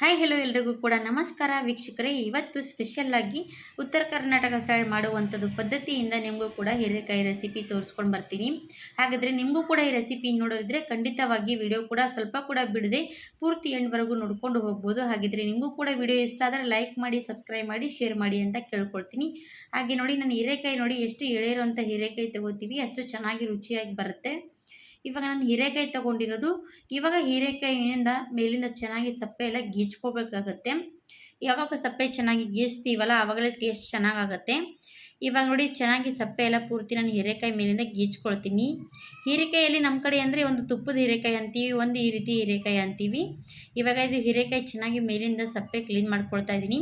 Hi hello ಎಲ್ರಿಗೂ ಕೂಡ ನಮಸ್ಕಾರ. ವೀಕ್ಷಕರೇ, ಇವತ್ತು ಸ್ಪೆಷಲ್ ಆಗಿ ಉತ್ತರ ಕರ್ನಾಟಕ ಸೈಡ್ ಮಾಡುವಂಥದ್ದು ಪದ್ಧತಿಯಿಂದ ನಿಮಗೂ ಕೂಡ ಹೀರೆಕಾಯಿ ರೆಸಿಪಿ ತೋರಿಸ್ಕೊಂಡು ಬರ್ತೀನಿ. ಹಾಗಾದರೆ ನಿಮಗೂ ಕೂಡ ಈ ರೆಸಿಪಿ ನೋಡೋದಿದ್ರೆ ಖಂಡಿತವಾಗಿ ವಿಡಿಯೋ ಕೂಡ ಸ್ವಲ್ಪ ಕೂಡ ಬಿಡದೆ ಪೂರ್ತಿ ಎಂಡ್ವರೆಗೂ ನೋಡ್ಕೊಂಡು ಹೋಗ್ಬೋದು. ಹಾಗಿದ್ರೆ ನಿಮಗೂ ಕೂಡ ವಿಡಿಯೋ ಇಷ್ಟ ಆದರೆ ಲೈಕ್ ಮಾಡಿ ಸಬ್ಸ್ಕ್ರೈಬ್ ಮಾಡಿ ಶೇರ್ ಮಾಡಿ ಅಂತ ಕೇಳ್ಕೊಳ್ತೀನಿ. ಹಾಗೆ ನೋಡಿ, ನಾನು ಹೀರೆಕಾಯಿ ನೋಡಿ ಎಷ್ಟು ಎಳೆಯಿರುವಂಥ ಹೀರೆಕಾಯಿ ತಗೋತೀವಿ. ಅಷ್ಟು ಚೆನ್ನಾಗಿ ರುಚಿಯಾಗಿ ಬರುತ್ತೆ. ಇವಾಗ ನಾನು ಹೀರೆಕಾಯಿ ತೊಗೊಂಡಿರೋದು. ಇವಾಗ ಹೀರೆಕಾಯಿಯಿಂದ ಮೇಲಿಂದ ಚೆನ್ನಾಗಿ ಸಪ್ಪೆ ಎಲ್ಲ ಗೀಚ್ಕೋಬೇಕಾಗತ್ತೆ. ಯಾವಾಗ ಸಪ್ಪೆ ಚೆನ್ನಾಗಿ ಗೀಚ್ತೀವಲ್ಲ, ಆವಾಗಲೇ ಟೇಸ್ಟ್ ಚೆನ್ನಾಗಾಗತ್ತೆ. ಇವಾಗ ನೋಡಿ ಚೆನ್ನಾಗಿ ಸಪ್ಪೆ ಎಲ್ಲ ಪೂರ್ತಿ ನಾನು ಹೀರೆಕಾಯಿ ಮೇಲಿಂದ ಗೀಚ್ಕೊಳ್ತೀನಿ. ಹೀರೆಕಾಯಲ್ಲಿ ನಮ್ಮ ಕಡೆ ಅಂದರೆ ಒಂದು ತುಪ್ಪದ ಹೀರೆಕಾಯಿ ಅಂತೀವಿ, ಒಂದು ಈ ರೀತಿ ಹೀರೆಕಾಯಿ ಅಂತೀವಿ. ಇವಾಗ ಇದು ಹೀರೆಕಾಯಿ ಚೆನ್ನಾಗಿ ಮೇಲಿಂದ ಸಪ್ಪೆ ಕ್ಲೀನ್ ಮಾಡ್ಕೊಳ್ತಾ ಇದ್ದೀನಿ.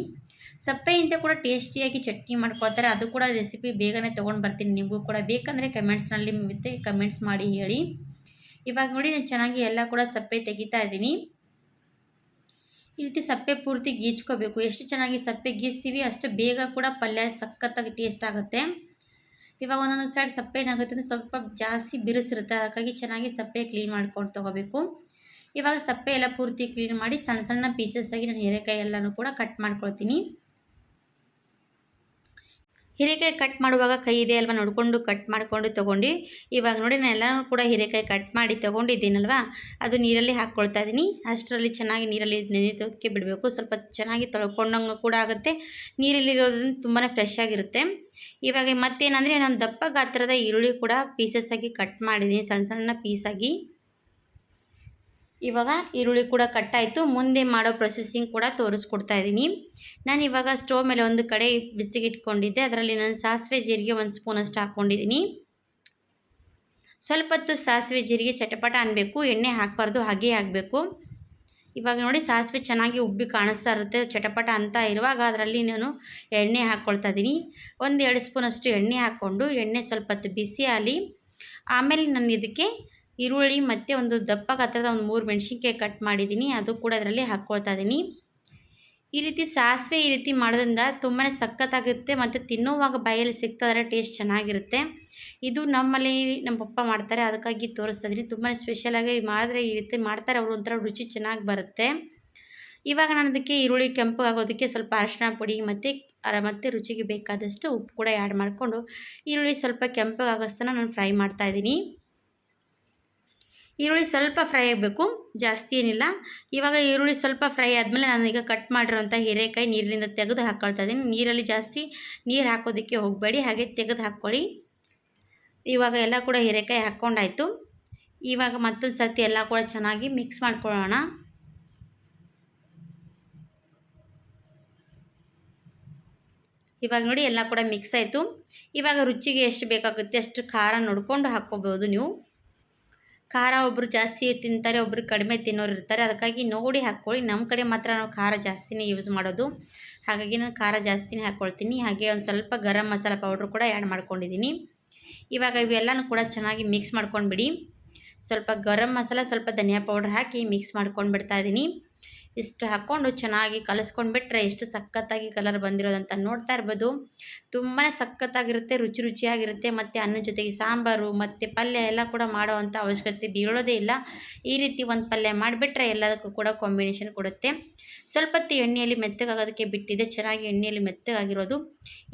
ಸಪ್ಪೆಯಿಂದ ಕೂಡ ಟೇಸ್ಟಿಯಾಗಿ ಚಟ್ನಿ ಮಾಡ್ಕೊಳ್ತಾರೆ. ಅದು ಕೂಡ ರೆಸಿಪಿ ಬೇಗನೆ ತೊಗೊಂಡು ಬರ್ತೀನಿ. ನಿಮಗೂ ಕೂಡ ಬೇಕಂದರೆ ಕಮೆಂಟ್ಸ್ನಲ್ಲಿ ಮತ್ತೆ ಕಮೆಂಟ್ಸ್ ಮಾಡಿ ಹೇಳಿ. ಇವಾಗ ನೋಡಿ ನಾನು ಚೆನ್ನಾಗಿ ಎಲ್ಲ ಕೂಡ ಸಪ್ಪೆ ತೆಗಿತಾ ಇದ್ದೀನಿ. ಈ ರೀತಿ ಸಪ್ಪೆ ಪೂರ್ತಿ ಗೀಚ್ಕೋಬೇಕು. ಎಷ್ಟು ಚೆನ್ನಾಗಿ ಸಪ್ಪೆ ಗೀಚ್ತೀವಿ ಅಷ್ಟು ಬೇಗ ಕೂಡ ಪಲ್ಯ ಸಖತ್ತಾಗಿ ಟೇಸ್ಟ್ ಆಗುತ್ತೆ. ಇವಾಗ ಒಂದೊಂದು ಸೈಡ್ ಸಪ್ಪೆ ಏನಾಗುತ್ತೆ ಅಂದರೆ ಸ್ವಲ್ಪ ಜಾಸ್ತಿ ಬಿರುಸಿರುತ್ತೆ. ಅದಕ್ಕಾಗಿ ಚೆನ್ನಾಗಿ ಸಪ್ಪೆ ಕ್ಲೀನ್ ಮಾಡ್ಕೊಂಡು ತೊಗೋಬೇಕು. ಇವಾಗ ಸಪ್ಪೆ ಎಲ್ಲ ಪೂರ್ತಿ ಕ್ಲೀನ್ ಮಾಡಿ ಸಣ್ಣ ಸಣ್ಣ ಪೀಸಸ್ ಆಗಿ ನಾನು ಹೀರೆಕಾಯಿ ಎಲ್ಲನೂ ಕೂಡ ಕಟ್ ಮಾಡ್ಕೊಳ್ತೀನಿ. ಹೀರೆಕಾಯಿ ಕಟ್ ಮಾಡುವಾಗ ಕೈ ಇದೆ ಅಲ್ವಾ? ನೋಡಿಕೊಂಡು ಕಟ್ ಮಾಡಿಕೊಂಡು ತೊಗೊಂಡು, ಇವಾಗ ನೋಡಿ ನಾನು ಎಲ್ಲನೂ ಕೂಡ ಹೀರೆಕಾಯಿ ಕಟ್ ಮಾಡಿ ತೊಗೊಂಡಿದ್ದೀನಲ್ವಾ? ಅದು ನೀರಲ್ಲಿ ಹಾಕ್ಕೊಳ್ತಾ ಇದ್ದೀನಿ. ಅಷ್ಟರಲ್ಲಿ ಚೆನ್ನಾಗಿ ನೀರಲ್ಲಿ ನೆನೆಯೋದಕ್ಕೆ ಬಿಡಬೇಕು. ಸ್ವಲ್ಪ ಚೆನ್ನಾಗಿ ತೊಳ್ಕೊಂಡಂಗೆ ಕೂಡ ಆಗುತ್ತೆ. ನೀರಲ್ಲಿರೋದ್ರಿಂದ ತುಂಬಾ ಫ್ರೆಶ್ ಆಗಿರುತ್ತೆ. ಇವಾಗ ಮತ್ತೇನಂದರೆ, ನಾನು ದಪ್ಪ ಗಾತ್ರದ ಈರುಳ್ಳಿ ಕೂಡ ಪೀಸಸ್ ಆಗಿ ಕಟ್ ಮಾಡಿದ್ದೀನಿ. ಸಣ್ಣ ಸಣ್ಣ ಪೀಸಾಗಿ ಇವಾಗ ಈರುಳ್ಳಿ ಕೂಡ ಕಟ್ಟಾಯಿತು ಮುಂದೆ ಮಾಡೋ ಪ್ರೊಸೆಸಿಂಗ್ ಕೂಡ ತೋರಿಸ್ಕೊಡ್ತಾ ಇದ್ದೀನಿ. ನಾನು ಇವಾಗ ಸ್ಟೋವ್ ಮೇಲೆ ಒಂದು ಕಡೆ ಬಿಸಿಗೆ ಇಟ್ಕೊಂಡಿದ್ದೆ. ಅದರಲ್ಲಿ ನಾನು ಸಾಸಿವೆ ಜೀರಿಗೆ ಒಂದು ಸ್ಪೂನಷ್ಟು ಹಾಕ್ಕೊಂಡಿದ್ದೀನಿ ಸ್ವಲ್ಪ ಹೊತ್ತು ಸಾಸಿವೆ ಜೀರಿಗೆ ಚಟಪಟ ಅನ್ನಬೇಕು ಎಣ್ಣೆ ಹಾಕಬಾರ್ದು, ಹಾಗೇ ಆಗಬೇಕು ಇವಾಗ ನೋಡಿ ಸಾಸಿವೆ ಚೆನ್ನಾಗಿ ಉಬ್ಬಿ ಕಾಣಿಸ್ತಾ ಇರುತ್ತೆ. ಚಟಪಟ ಅಂತ ಇರುವಾಗ ಅದರಲ್ಲಿ ನಾನು ಎಣ್ಣೆ ಹಾಕ್ಕೊಳ್ತಾ ಇದ್ದೀನಿ. ಒಂದು ಎರಡು ಸ್ಪೂನಷ್ಟು ಎಣ್ಣೆ ಹಾಕ್ಕೊಂಡು ಎಣ್ಣೆ ಸ್ವಲ್ಪ ಹೊತ್ತು ಬಿಸಿ ಆಗಲಿ ಆಮೇಲೆ ನಾನು ಇದಕ್ಕೆ ಈರುಳ್ಳಿ ಮತ್ತು ಒಂದು ದಪ್ಪ ಗಾತ್ರದ ಒಂದು ಮೂರು ಮೆಣಸಿನ್ಕಾಯಿ ಕಟ್ ಮಾಡಿದ್ದೀನಿ. ಅದು ಕೂಡ ಅದರಲ್ಲಿ ಹಾಕ್ಕೊಳ್ತಾ ಇದ್ದೀನಿ ಈ ರೀತಿ ಸಾಸಿವೆ ಈ ರೀತಿ ಮಾಡೋದ್ರಿಂದ ತುಂಬಾ ಸಖತ್ತಾಗಿರುತ್ತೆ ಮತ್ತು ತಿನ್ನುವಾಗ ಬಾಯಲ್ಲಿ ಸಿಗ್ತದ್ರೆ ಟೇಸ್ಟ್ ಚೆನ್ನಾಗಿರುತ್ತೆ. ಇದು ನಮ್ಮಲ್ಲಿ ನಮ್ಮ ಪಪ್ಪ ಮಾಡ್ತಾರೆ, ಅದಕ್ಕಾಗಿ ತೋರಿಸ್ತಾ ಇದ್ದೀನಿ ತುಂಬಾ ಸ್ಪೆಷಲಾಗಿ ಮಾಡಿದ್ರೆ ಈ ರೀತಿ ಮಾಡ್ತಾರೆ, ಅವರು ಒಂಥರ ರುಚಿ ಚೆನ್ನಾಗಿ ಬರುತ್ತೆ. ಇವಾಗ ನಾನು ಅದಕ್ಕೆ ಈರುಳ್ಳಿ ಕೆಂಪು ಆಗೋದಕ್ಕೆ ಸ್ವಲ್ಪ ಅರಶಿನ ಪುಡಿ ಮತ್ತು ಮತ್ತು ರುಚಿಗೆ ಬೇಕಾದಷ್ಟು ಉಪ್ಪು ಕೂಡ ಆ್ಯಡ್ ಮಾಡಿಕೊಂಡು ಈರುಳ್ಳಿ ಸ್ವಲ್ಪ ಕೆಂಪಗಾಗೋಸ್ತನ ನಾನು ಫ್ರೈ ಮಾಡ್ತಾಯಿದ್ದೀನಿ ಈರುಳ್ಳಿ ಸ್ವಲ್ಪ ಫ್ರೈ ಆಗಬೇಕು, ಜಾಸ್ತಿ ಏನಿಲ್ಲ. ಇವಾಗ ಈರುಳ್ಳಿ ಸ್ವಲ್ಪ ಫ್ರೈ ಆದಮೇಲೆ ನಾನು ಈಗ ಕಟ್ ಮಾಡಿರೋಂಥ ಹೀರೆಕಾಯಿ ನೀರಿನಿಂದ ತೆಗೆದು ಹಾಕ್ಕೊಳ್ತಾ ಇದ್ದೀನಿ. ನೀರಲ್ಲಿ ಜಾಸ್ತಿ ನೀರು ಹಾಕೋದಕ್ಕೆ ಹೋಗಬೇಡಿ, ಹಾಗೆ ತೆಗೆದು ಹಾಕ್ಕೊಳ್ಳಿ. ಇವಾಗ ಎಲ್ಲ ಕೂಡ ಹೀರೆಕಾಯಿ ಹಾಕ್ಕೊಂಡಾಯಿತು. ಇವಾಗ ಮತ್ತೊಂದು ಸರ್ತಿ ಎಲ್ಲ ಕೂಡ ಚೆನ್ನಾಗಿ ಮಿಕ್ಸ್ ಮಾಡ್ಕೊಳ್ಳೋಣ. ಇವಾಗ ನೋಡಿ ಎಲ್ಲ ಕೂಡ ಮಿಕ್ಸ್ ಆಯಿತು. ಇವಾಗ ರುಚಿಗೆ ಎಷ್ಟು ಬೇಕಾಗುತ್ತೆ ಅಷ್ಟು ಖಾರ ನೋಡ್ಕೊಂಡು ಹಾಕ್ಕೋಬೋದು ನೀವು. ಖಾರ ಒಬ್ಬರು ಜಾಸ್ತಿ ತಿಂತಾರೆ ಒಬ್ಬರು ಕಡಿಮೆ ತಿನ್ನೋರು ಇರ್ತಾರೆ. ಅದಕ್ಕಾಗಿ ನೋಡಿ ಹಾಕ್ಕೊಳ್ಳಿ. ನಮ್ಮ ಕಡೆ ಮಾತ್ರ ನಾವು ಖಾರ ಜಾಸ್ತಿನೇ ಯೂಸ್ ಮಾಡೋದು. ಹಾಗಾಗಿ ನಾನು ಖಾರ ಜಾಸ್ತಿನೇ ಹಾಕ್ಕೊಳ್ತೀನಿ. ಹಾಗೆ ಒಂದು ಸ್ವಲ್ಪ ಗರಂ ಮಸಾಲ ಪೌಡ್ರ್ ಕೂಡ ಆ್ಯಡ್ ಮಾಡ್ಕೊಂಡಿದ್ದೀನಿ. ಇವಾಗ ಇವೆಲ್ಲನೂ ಕೂಡ ಚೆನ್ನಾಗಿ ಮಿಕ್ಸ್ ಮಾಡ್ಕೊಂಡ್ಬಿಡಿ. ಸ್ವಲ್ಪ ಗರಂ ಮಸಾಲ, ಸ್ವಲ್ಪ ಧನಿಯಾ ಪೌಡ್ರ್ ಹಾಕಿ ಮಿಕ್ಸ್ ಮಾಡ್ಕೊಂಡು ಬಿಡ್ತಾ ಇದ್ದೀನಿ. ಇಷ್ಟು ಹಾಕ್ಕೊಂಡು ಚೆನ್ನಾಗಿ ಕಲಸ್ಕೊಂಡ್ಬಿಟ್ರೆ ಎಷ್ಟು ಸಖತ್ತಾಗಿ ಕಲರ್ ಬಂದಿರೋದಂತ ನೋಡ್ತಾ ಇರ್ಬೋದು. ತುಂಬಾ ಸಖತ್ತಾಗಿರುತ್ತೆ, ರುಚಿ ರುಚಿಯಾಗಿರುತ್ತೆ. ಮತ್ತು ಅನ್ನದ ಜೊತೆಗೆ ಸಾಂಬಾರು, ಮತ್ತು ಪಲ್ಯ ಎಲ್ಲ ಕೂಡ ಮಾಡೋವಂಥ ಅವಶ್ಯಕತೆ ಬೀಳೋದೇ ಇಲ್ಲ. ಈ ರೀತಿ ಒಂದು ಪಲ್ಯ ಮಾಡಿಬಿಟ್ರೆ ಎಲ್ಲದಕ್ಕೂ ಕೂಡ ಕಾಂಬಿನೇಷನ್ ಕೊಡುತ್ತೆ. ಸ್ವಲ್ಪ ಹೊತ್ತು ಎಣ್ಣೆಯಲ್ಲಿ ಮೆತ್ತಗಾಗೋದಕ್ಕೆ ಬಿಟ್ಟಿದೆ. ಚೆನ್ನಾಗಿ ಎಣ್ಣೆಯಲ್ಲಿ ಮೆತ್ತಗಾಗಿರೋದು.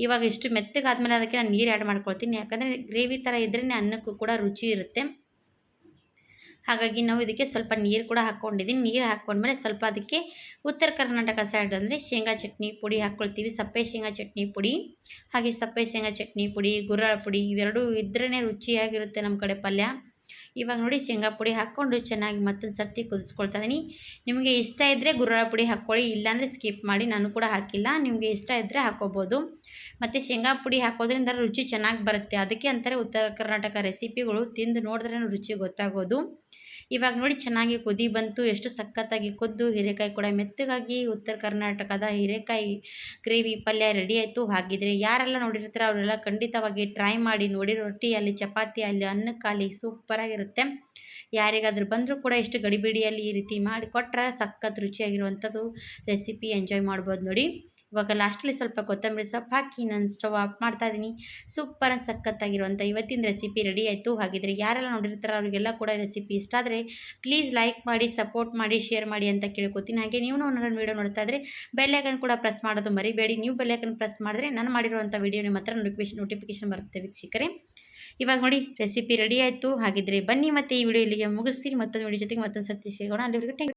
ಇವಾಗ ಇಷ್ಟು ಮೆತ್ತಗಾದ್ಮೇಲೆ ಅದಕ್ಕೆ ನಾನು ನೀರು ಆ್ಯಡ್ ಮಾಡ್ಕೊಳ್ತೀನಿ. ಯಾಕಂದರೆ ಗ್ರೇವಿ ಥರ ಇದ್ರೇ ಅನ್ನಕ್ಕೂ ಕೂಡ ರುಚಿ ಇರುತ್ತೆ. ಹಾಗಾಗಿ ನಾವು ಇದಕ್ಕೆ ಸ್ವಲ್ಪ ನೀರು ಕೂಡ ಹಾಕ್ಕೊಂಡಿದ್ದೀನಿ ನೀರು ಹಾಕ್ಕೊಂಡ್ಮೇಲೆ ಸ್ವಲ್ಪ ಅದಕ್ಕೆ ಉತ್ತರ ಕರ್ನಾಟಕ ಸೈಡ್ ಅಂದರೆ ಶೇಂಗಾ ಚಟ್ನಿ ಪುಡಿ ಹಾಕ್ಕೊಳ್ತೀವಿ. ಸಪ್ಪೆ ಶೇಂಗಾ ಚಟ್ನಿ ಪುಡಿ, ಹಾಗೆ ಸಪ್ಪೆ ಶೇಂಗಾ ಚಟ್ನಿ ಪುಡಿ ಗುರಾಳ ಪುಡಿ ಇವೆರಡೂ ಇದ್ರೇ ರುಚಿಯಾಗಿರುತ್ತೆ ನಮ್ಮ ಕಡೆ ಪಲ್ಯ. ಇವಾಗ ನೋಡಿ ಶೇಂಗಾ ಪುಡಿ ಹಾಕ್ಕೊಂಡು ಚೆನ್ನಾಗಿ ಮತ್ತೊಂದು ಸರ್ತಿ ಕುದಿಸ್ಕೊಳ್ತಾ ಇದ್ದೀನಿ ನಿಮಗೆ ಇಷ್ಟ ಇದ್ದರೆ ಗುರುಳ ಪುಡಿ ಹಾಕ್ಕೊಳ್ಳಿ, ಇಲ್ಲಾಂದರೆ ಸ್ಕಿಪ್ ಮಾಡಿ ನಾನು ಕೂಡ ಹಾಕಿಲ್ಲ. ನಿಮಗೆ ಇಷ್ಟ ಇದ್ದರೆ ಹಾಕ್ಕೋಬೋದು. ಮತ್ತು ಶೇಂಗಾ ಪುಡಿ ಹಾಕೋದ್ರಿಂದ ರುಚಿ ಚೆನ್ನಾಗಿ ಬರುತ್ತೆ. ಅದಕ್ಕೆ ಅಂತಾರೆ ಉತ್ತರ ಕರ್ನಾಟಕ ರೆಸಿಪಿಗಳು ತಿಂದು ನೋಡಿದ್ರೆ ರುಚಿ ಗೊತ್ತಾಗೋದು. ಇವಾಗ ನೋಡಿ ಚೆನ್ನಾಗಿ ಕುದಿ ಬಂತು, ಎಷ್ಟು ಸಖತ್ತಾಗಿ ಕುದ್ದು. ಹೀರೆಕಾಯಿ ಕೂಡ ಮೆತ್ತಗಾಗಿ ಉತ್ತರ ಕರ್ನಾಟಕದ ಹೀರೆಕಾಯಿ ಗ್ರೇವಿ ಪಲ್ಯ ರೆಡಿ ಆಯಿತು. ಹಾಗಿದ್ರೆ ಯಾರೆಲ್ಲ ನೋಡಿರ್ತಾರೆ ಅವರೆಲ್ಲ ಖಂಡಿತವಾಗಿ ಟ್ರೈ ಮಾಡಿ ನೋಡಿ. ರೊಟ್ಟಿ ಅಲ್ಲಿ ಚಪಾತಿ ಅಲ್ಲಿ ಅನ್ನಕ್ಕಾಲಿ ಸೂಪರಾಗಿರುತ್ತೆ ಯಾರಿಗಾದ್ರೂ ಬಂದರೂ ಕೂಡ ಎಷ್ಟು ಗಡಿಬಿಡಿಯಲ್ಲಿ ಈ ರೀತಿ ಮಾಡಿ ಕೊಟ್ಟರೆ ಸಖತ್ ರುಚಿಯಾಗಿರುವಂಥದ್ದು ರೆಸಿಪಿ ಎಂಜಾಯ್ ಮಾಡ್ಬೋದು ನೋಡಿ. ಇವಾಗ ಲಾಸ್ಟಲ್ಲಿ ಸ್ವಲ್ಪ ಕೊತ್ತಂಬರಿ ಸೊಪ್ಪು ಹಾಕಿ ನಾನು ಸ್ಟವ್ ಆಫ್ ಮಾಡ್ತಾ ಸೂಪರಾಗಿ ಸಖತ್ತಾಗಿರುವಂಥ ಇವತ್ತಿನ ರೆಸಿಪಿ ರೆಡಿ ಆಯಿತು. ಹಾಗಿದ್ರೆ ಯಾರೆಲ್ಲ ನೋಡಿರ್ತಾರೋ ಅವರಿಗೆಲ್ಲ ಕೂಡ ರೆಸಿಪಿ ಇಷ್ಟ ಆದರೆ ಪ್ಲೀಸ್ ಲೈಕ್ ಮಾಡಿ ಸಪೋರ್ಟ್ ಮಾಡಿ ಶೇರ್ ಮಾಡಿ ಅಂತ ಕೇಳ್ಕೊತೀನಿ. ಹಾಗೆ ನೀವು ನನ್ನ ವೀಡಿಯೋ ನೋಡ್ತಾ ಇದ್ರೆ ಬೆಲ್ಲೈಕನ್ ಕೂಡ ಪ್ರೆಸ್ ಮಾಡೋದು ಮರಿಬೇಡಿ. ನೀವು ಬೆಲ್ಲೈಕನ್ ಪ್ರೆಸ್ ಮಾಡಿದ್ರೆ ನಾನು ಮಾಡಿರುವಂಥ ವೀಡಿಯೋ ನಿಮ್ಮ ಹತ್ರ ನೋಟಿಫಿಕೇಶನ್ ನೋಟಿಫಿಕೇಶನ್ ಬರುತ್ತೆ ವೀಕ್ಷಕರೇ. ಇವಾಗ ನೋಡಿ ರೆಸಿಪಿ ರೆಡಿ ಆಯಿತು. ಹಾಗಿದ್ರೆ ಬನ್ನಿ ಮತ್ತೆ ಈ ವಿಡಿಯೋ ಇಲ್ಲಿಗೆ ಮುಗಿಸ್ತೀನಿ. ಮತ್ತೊಂದು ವಿಡಿಯೋ ಜೊತೆಗೆ ಮತ್ತೊಂದು ಸರ್ತಿ ಸಿಗೋಣ. ಅಲ್ಲಿವರೆಗೂ